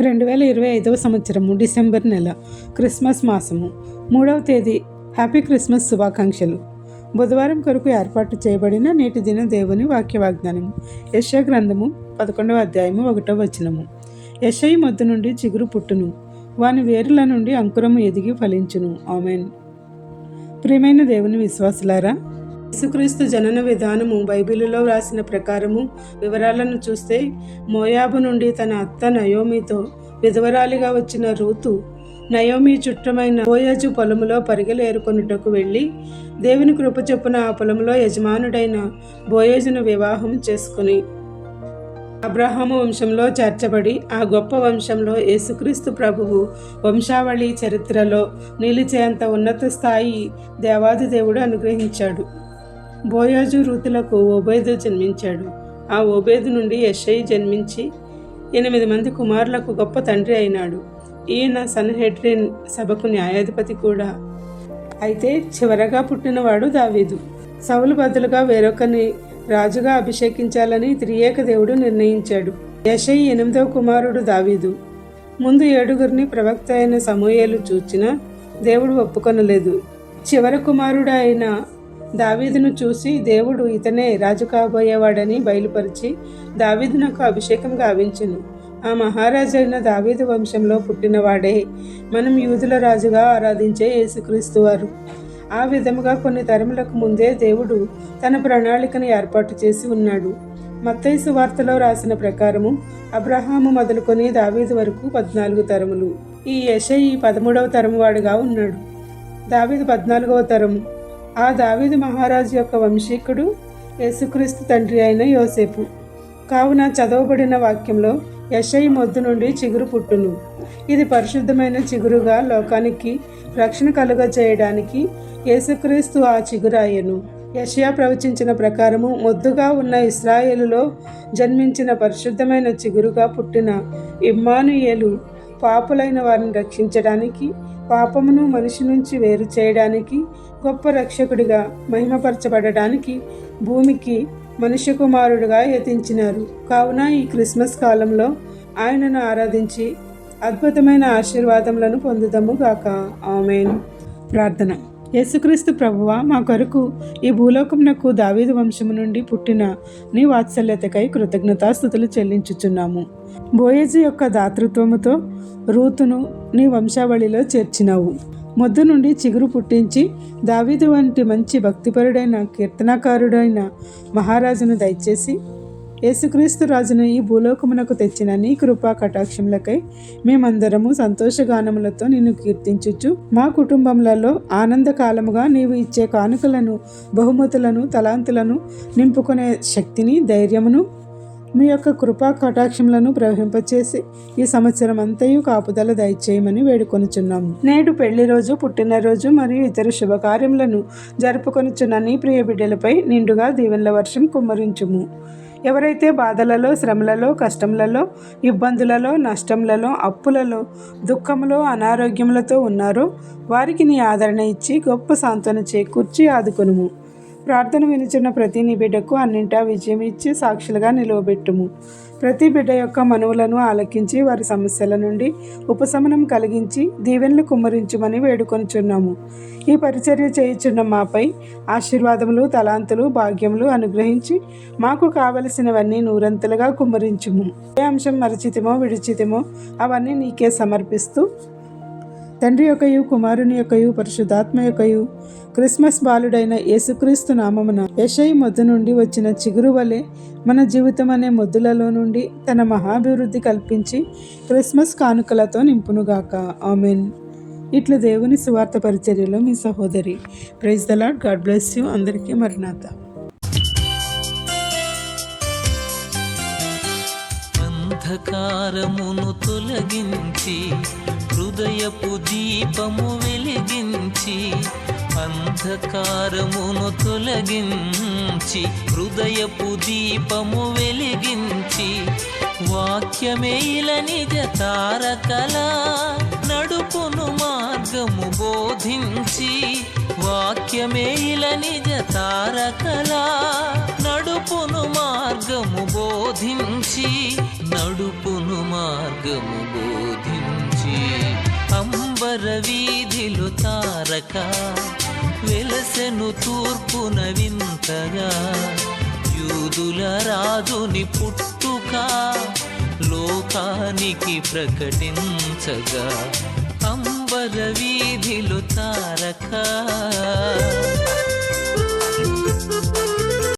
రెండు వేల ఇరవై ఐదవ సంవత్సరము డిసెంబర్ నెల క్రిస్మస్ మాసము. మూడవ తేదీ హ్యాపీ క్రిస్మస్ శుభాకాంక్షలు. బుధవారం కొరకు ఏర్పాటు చేయబడిన నేటి దిన దేవుని వాక్య వాగ్దానము యశ గ్రంథము పదకొండవ అధ్యాయము ఒకటవ వచనము. యశయి మొద్దు నుండి చిగురు పుట్టును. వాని వేరుల నుండి అంకురము ఎదిగి ఫలించును. ఆమెన్. ప్రియమైన దేవుని విశ్వాసులారా యేసుక్రీస్తు జనన విధానము బైబిలులో వ్రాసిన ప్రకారము వివరాలను చూస్తే మోయాబు నుండి తన అత్త నయోమితో విధవరాలిగా వచ్చిన రూతు నయోమి చుట్టమైన బోయజు పొలములో పరిగెలేరుకొనుటకు వెళ్ళి దేవుని కృప చొప్పున ఆ పొలంలో యజమానుడైన బోయజును వివాహం చేసుకుని అబ్రహాము వంశంలో చేర్చబడి ఆ గొప్ప వంశంలో యేసుక్రీస్తు ప్రభువు వంశావళి చరిత్రలో నిలిచేంత ఉన్నత స్థాయి దేవాది దేవుడు అనుగ్రహించాడు. బోయాజు రూతులకు ఓబేదు జన్మించాడు. ఆ ఓబేదు నుండి యషై జన్మించి ఎనిమిది మంది కుమారులకు గొప్ప తండ్రి అయినాడు. ఈయన సన్హెడ్రిన్ సభకు న్యాయాధిపతి కూడా. అయితే చివరగా పుట్టినవాడు దావీదు. సవులు బదులుగా వేరొకరిని రాజుగా అభిషేకించాలని త్రియేక దేవుడు నిర్ణయించాడు. యషై ఎనిమిదవ కుమారుడు దావీదు. ముందు ఏడుగురిని ప్రవక్త అయిన సమూహలు చూచిన దేవుడు ఒప్పుకొనలేదు. చివరి కుమారుడు అయిన దావీదును చూసి దేవుడు ఇతనే రాజు కాబోయేవాడని బయలుపరిచి దావీదునకు అభిషేకం గావించును. ఆ మహారాజైన దావీదు వంశంలో పుట్టినవాడే. మనం యూదుల రాజుగా ఆరాధించే యేసుక్రీస్తు వారు. ఆ విధముగా కొన్ని తరములకు ముందే దేవుడు తన ప్రణాళికను ఏర్పాటు చేసి ఉన్నాడు. మత్తైసు వార్తలో రాసిన ప్రకారము అబ్రహాము మొదలుకొని దావీదు వరకు పద్నాలుగు తరములు. ఈ యశయి పదమూడవ తరము వాడుగా ఉన్నాడు. దావీదు పద్నాలుగవ తరము. ఆ దావీదు మహారాజు యొక్క వంశీకుడు యేసుక్రీస్తు తండ్రి అయిన యోసేపు. కావున చదవబడిన వాక్యంలో యశై మొద్దు నుండి చిగురు పుట్టును. ఇది పరిశుద్ధమైన చిగురుగా లోకానికి రక్షణ కలుగ చేయడానికి యేసుక్రీస్తు ఆ చిగురాయను. యషయా ప్రవచించిన ప్రకారము మొద్దుగా ఉన్న ఇస్రాయేలులో జన్మించిన పరిశుద్ధమైన చిగురుగా పుట్టిన ఇమ్మానుయేలు పాపులైన వారిని రక్షించడానికి పాపమును మనిషి నుంచి వేరు చేయడానికి గొప్ప రక్షకుడిగా మహిమపరచబడడానికి భూమికి మనుష్య కుమారుడుగా యతించినారు. కావున ఈ క్రిస్మస్ కాలంలో ఆయనను ఆరాధించి అద్భుతమైన ఆశీర్వాదములను పొందుదము గాక. ఆమెను. ప్రార్థన. యేసుక్రీస్తు ప్రభువ మా కొరకు ఈ భూలోకమునకు దావీదు వంశము నుండి పుట్టిన నీ వాత్సల్యతకై కృతజ్ఞతాస్థుతులు చెల్లించుచున్నాము. బోయేజు యొక్క దాతృత్వముతో రూతును నీ వంశావళిలో చేర్చినావు. మొద్దు నుండి చిగురు పుట్టించి దావీదు వంటి మంచి భక్తిపరుడైన కీర్తనాకారుడైన మహారాజును దయచేసి యేసుక్రీస్తు రాజును ఈ భూలోకమునకు తెచ్చిన నీ కృపా కటాక్షములకై మేమందరము సంతోషగానములతో నిన్ను కీర్తించుచు మా కుటుంబములలో ఆనందకాలముగా నీవు ఇచ్చే కానుకలను బహుమతులను తలాంతులను నింపుకునే శక్తిని ధైర్యమును మీ యొక్క కృపా కటాక్షములను ప్రవహింపచేసి ఈ సంవత్సరం అంతయు కాపుదల దయచేయమని వేడుకొనుచున్నాము. నేడు పెళ్ళి రోజు పుట్టినరోజు మరియు ఇతర శుభకార్యములను జరుపుకొనుచున్న నీ ప్రియ బిడ్డలపై నిండుగా దీవెనల వర్షం కుమ్మరించుము. ఎవరైతే బాధలలో శ్రమలలో కష్టములలో ఇబ్బందులలో నష్టములలో అప్పులలో దుఃఖములో అనారోగ్యములతో ఉన్నారో వారికి నీ ఆదరణ ఇచ్చి గొప్ప సాంత్వన చేకూర్చి ఆదుకొనుము. ప్రార్థన వినిచున్న ప్రతి నీ బిడ్డకు అన్నింటా విజయం ఇచ్చి సాక్షులుగా నిలువబెట్టుము. ప్రతి బిడ్డ యొక్క మనవులను ఆలకించి వారి సమస్యల నుండి ఉపశమనం కలిగించి దీవెనలు కుమ్మరించుమని వేడుకొనిచున్నాము. ఈ పరిచర్య చేయుచున్న మాపై ఆశీర్వాదములు తలాంతులు భాగ్యములు అనుగ్రహించి మాకు కావలసినవన్నీ నూరంతలుగా కుమ్మరించుము. ఏ అంశం మరచితిమో విడిచితమో అవన్నీ నీకే సమర్పిస్తూ తండ్రి యొక్కయు కుమారుని యొక్కయు పరిశుద్ధాత్మ యొక్కయు క్రిస్మస్ బాలుడైన యేసుక్రీస్తు నామమున యశై మొద్దు నుండి వచ్చిన చిగురు వలె మన జీవితం అనే మొద్దులలో నుండి తన మహాభివృద్ధి కల్పించి క్రిస్మస్ కానుకలతో నింపునుగాక. ఆమెన్. ఇట్లు దేవుని సువార్త పరిచర్యలో మీ సహోదరి. Praise the Lord God bless you అందరికీ మరినాథ అంధకారమును తొలగించి హృదయపు దీపము వెలిగించి అంధకారమును తొలగించి హృదయపు దీపము వెలిగించి వాక్యమేల నిజ తారకలా నడుపును మార్గము బోధించి వాక్యమేల నిజ తారకలా తారక వెలసెను తూర్పున వింతగా యూదుల రాజుని పుట్టుక లోకానికి ప్రకటించగా అంబర వీధిలో తారక.